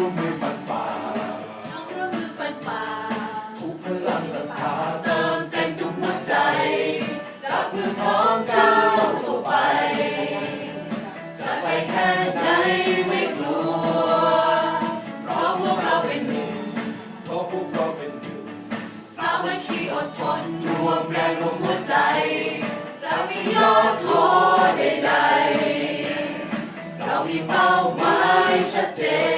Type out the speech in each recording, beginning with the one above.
ร่วมมือฟันฝ่าน้องร่วมมือฟันฝ่าทุกพลังศรัทธาเติมเต็มทุกหัวใจ จับมือพร้อมก้าวเข้าไป จะไปแค่ไหนไม่กลัวเพราะพวกเราเป็นหนึ่งเพราะพวกเราเป็นหนึ่งสามัคคีอดทนรวมแรงรวมหัวใจ จะไม่ย่อท้อใดๆเรามีเป้าหมายชัดเจน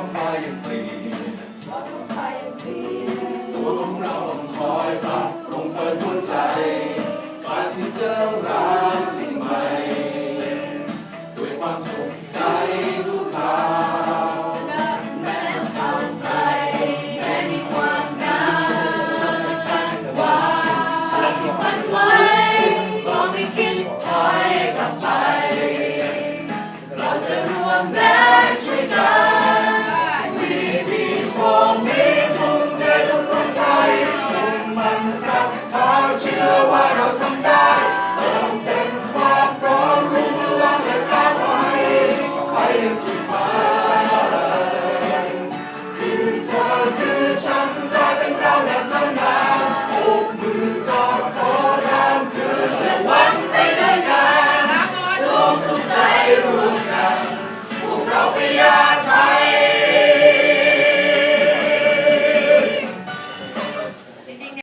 องฟายังปลี่ต่วของเราคอยไป